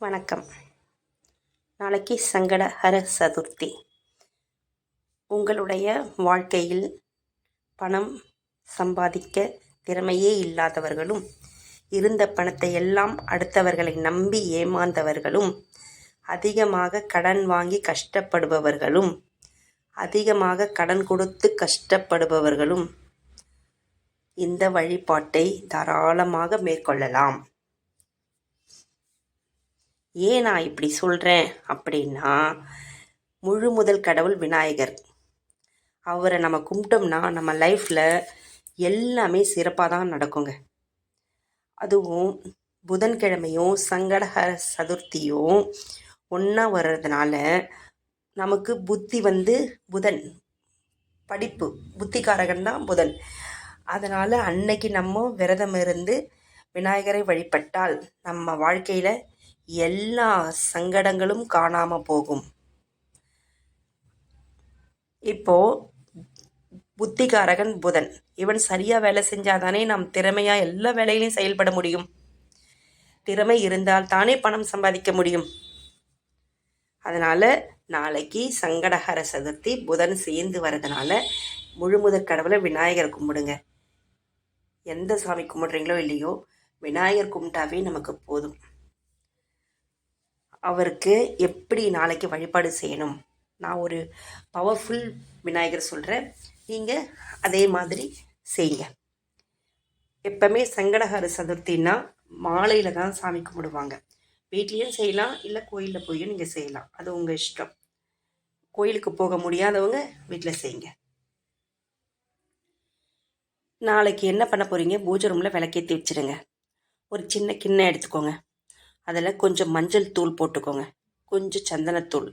வணக்கம். நாளைக்கு சங்கடஹர சதுர்த்தி. உங்களுடைய வாழ்க்கையில் பணம் சம்பாதிக்க திறமையே இல்லாதவர்களும் இருந்த பணத்தை எல்லாம் அடுத்தவர்களை நம்பி ஏமாந்தவர்களும் அதிகமாக கடன் வாங்கி கஷ்டப்படுபவர்களும் அதிகமாக கடன் கொடுத்து கஷ்டப்படுபவர்களும் இந்த வழிபாட்டை தாராளமாக மேற்கொள்ளலாம். ஏன் நான் இப்படி சொல்கிறேன் அப்படின்னா முழு முதல் கடவுள் விநாயகர். அவரை நம்ம கும்பிட்டோம்னா நம்ம லைஃப்பில் எல்லாமே சிறப்பாக தான் நடக்குங்க. அதுவும் புதன்கிழமையும் சங்கடஹர சதுர்த்தியும் ஒன்றா வர்றதுனால நமக்கு புத்தி வந்து புதன். படிப்பு புத்திகாரகன் தான் புதன். அதனால் அன்னைக்கு நம்ம விரதம் இருந்து விநாயகரை வழிபட்டால் நம்ம வாழ்க்கையில் எல்லா சங்கடங்களும் காணாம போகும். இப்போ புத்திகாரகன் புதன். இவன் சரியா வேலை செஞ்சாதானே நாம் திறமையா எல்லா வேலையிலையும் செயல்பட முடியும். திறமை இருந்தால் தானே பணம் சம்பாதிக்க முடியும். அதனால நாளைக்கு சங்கடஹர சதுர்த்தி புதன் சேர்ந்து வரதுனால முழுமுத கடவுளை விநாயகர் கும்பிடுங்க. எந்த சாமி கும்பிடுறீங்களோ இல்லையோ விநாயகர் கும்பிட்டாவே நமக்கு போதும். அவருக்கு எப்படி நாளைக்கு வழிபாடு செய்யணும்? நான் ஒரு பவர்ஃபுல் விநாயகர் சொல்கிறேன் நீங்கள் அதே மாதிரி செய்யுங்க. எப்பவுமே சங்கடஹர சதுர்த்தின்னா மாலையில் தான் சாமி கும்பிடுவாங்க. வீட்லேயும் செய்யலாம் இல்லை கோயிலில் போயும் நீங்கள் செய்யலாம். அது உங்கள் இஷ்டம். கோயிலுக்கு போக முடியாதவங்க வீட்டில் செய்யுங்க. நாளைக்கு என்ன பண்ண போகிறீங்க பூஜை ரூமில் விளக்கேற்றி வச்சுருங்க. ஒரு சின்ன கிண்ணம் எடுத்துக்கோங்க. அதில் கொஞ்சம் மஞ்சள் தூள் போட்டுக்கோங்க. கொஞ்சம் சந்தனத்தூள்.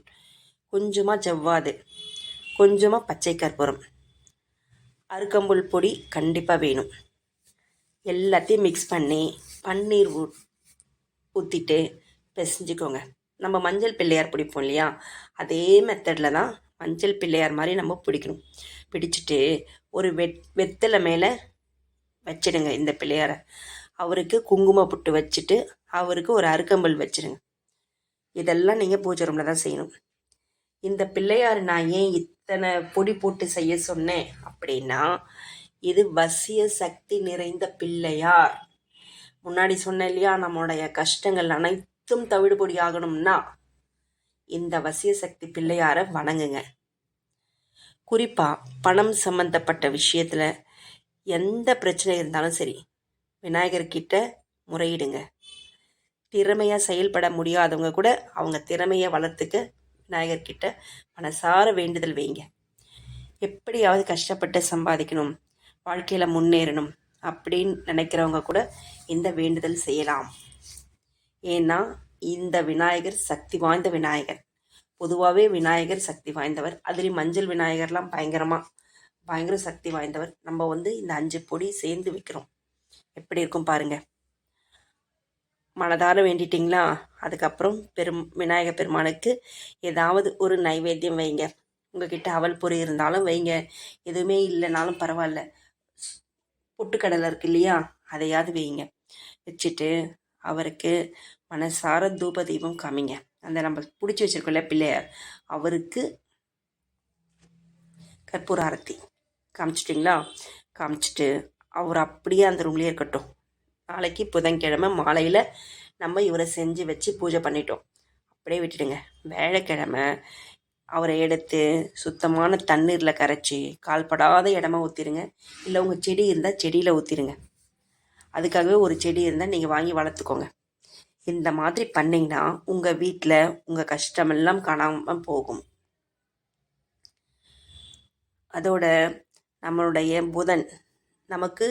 கொஞ்சமாக ஜவ்வாது. கொஞ்சமாக பச்சை கற்பூரம் அருக்கம்புல் பொடி கண்டிப்பாக வேணும். எல்லாத்தையும் மிக்ஸ் பண்ணி பன்னீர் ஊ ஊற்றிட்டு பிசைஞ்சிக்கோங்க. நம்ம மஞ்சள் பிள்ளையார் பிடிப்போம் இல்லையா? அதே மெத்தடில் தான் மஞ்சள் பிள்ளையார் மாதிரி நம்ம பிடிக்கணும். பிடிச்சிட்டு ஒரு வெத் வெத்தலை மேலே வச்சிடுங்க இந்த பிள்ளையாரை. அவருக்கு குங்கும புட்டு வச்சுட்டு அவருக்கு ஒரு அருக்கம்பல் வச்சிருங்க. இதெல்லாம் நீங்கள் பூஜை ரூமில் தான் செய்யணும். இந்த பிள்ளையார் நான் ஏன் இத்தனை பொடி போட்டு செய்ய சொன்னேன் அப்படின்னா இது வசிய சக்தி நிறைந்த பிள்ளையார். முன்னாடி சொன்னேன் இல்லையா நம்மளுடைய கஷ்டங்கள் அனைத்தும் தவிடுபொடி ஆகணும்னா இந்த வசிய சக்தி பிள்ளையாரை வணங்குங்க. குறிப்பாக பணம் சம்பந்தப்பட்ட விஷயத்தில் எந்த பிரச்சனை இருந்தாலும் சரி விநாயகர்கிட்ட முறையிடுங்க. திறமையாக செயல்பட முடியாதவங்க கூட அவங்க திறமையை வளர்த்துக்க விநாயகர்கிட்ட மனசார வேண்டுதல் வைங்க. எப்படியாவது கஷ்டப்பட்டு சம்பாதிக்கணும் வாழ்க்கையில் முன்னேறணும் அப்படின்னு நினைக்கிறவங்க கூட இந்த வேண்டுதல் செய்யலாம். ஏன்னா இந்த விநாயகர் சக்தி வாய்ந்த விநாயகர். பொதுவாகவே விநாயகர் சக்தி வாய்ந்தவர். அதுலேயும் மஞ்சள் விநாயகர்லாம் பயங்கரமாக பயங்கர சக்தி வாய்ந்தவர். நம்ம வந்து இந்த அஞ்சு பொடி சேர்ந்து வைக்கிறோம். எப்படி இருக்கும் பாருங்க. மனதார வேண்டிட்டிங்களா? அதுக்கப்புறம் பெரும் விநாயக பெருமானுக்கு ஏதாவது ஒரு நைவேத்தியம் வைங்க. உங்ககிட்ட அவல் பொறி இருந்தாலும் வைங்க. எதுவுமே இல்லைனாலும் பரவாயில்ல. பொட்டுக்கடலை இருக்கு இல்லையா? அதையாவது வைங்க. வச்சுட்டு அவருக்கு மனசார தூப தீபம் காமிங்க. அந்த நம்ம பிடிச்சி வச்சிருக்கோம்ல பிள்ளையார் அவருக்கு கற்பூர ஆரத்தி. காமிச்சிட்டிங்களா? காமிச்சிட்டு அவர் அப்படியே அந்த ரூம்லேயே இருக்கட்டும். நாளைக்கு புதன்கிழமை மாலையில் நம்ம இவரை செஞ்சு வச்சு பூஜை பண்ணிட்டோம். அப்படியே விட்டுடுங்க. வேலைக்கிழமை அவரை எடுத்து சுத்தமான தண்ணீரில் கரைச்சி கால்படாத இடமா ஊற்றிடுங்க இல்லை உங்கள் செடி இருந்தால் செடியில் ஊற்றிடுங்க அதுக்காகவே ஒரு செடி இருந்தால் நீங்கள் வாங்கி வளர்த்துக்கோங்க. இந்த மாதிரி பண்ணிங்கன்னா உங்கள் வீட்டில் உங்கள் கஷ்டமெல்லாம் காணாமல் போகும். அதோட நம்மளுடைய புதன் நமக்கு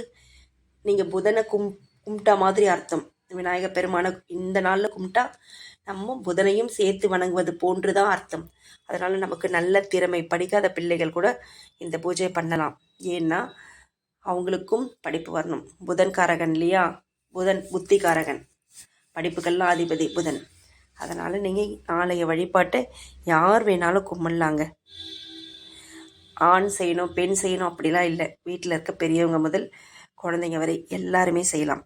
நீங்கள் புதனை கும் கும்பிட்டா மாதிரி அர்த்தம். விநாயக பெருமானை இந்த நாளில் கும்பிட்டா நம்ம புதனையும் சேர்த்து வணங்குவது போன்று தான் அர்த்தம். அதனால் நமக்கு நல்ல திறமை. படிக்காத பிள்ளைகள் கூட இந்த பூஜையை பண்ணலாம். ஏன்னா அவங்களுக்கும் படிப்பு வரணும். புதன்காரகன் இல்லையா? புதன் புத்திகாரகன். படிப்புக்கெல்லாம் அதிபதி புதன். அதனால் நீங்கள் நாளைய வழிபாட்டை யார் வேணாலும் கும்பிடலாங்க. ஆண் செய்யணும் பெண் செய்யணும் அப்படிலாம் இல்லை. வீட்டில் இருக்க பெரியவங்க முதல் குழந்தைங்க வரை எல்லாருமே செய்யலாம்.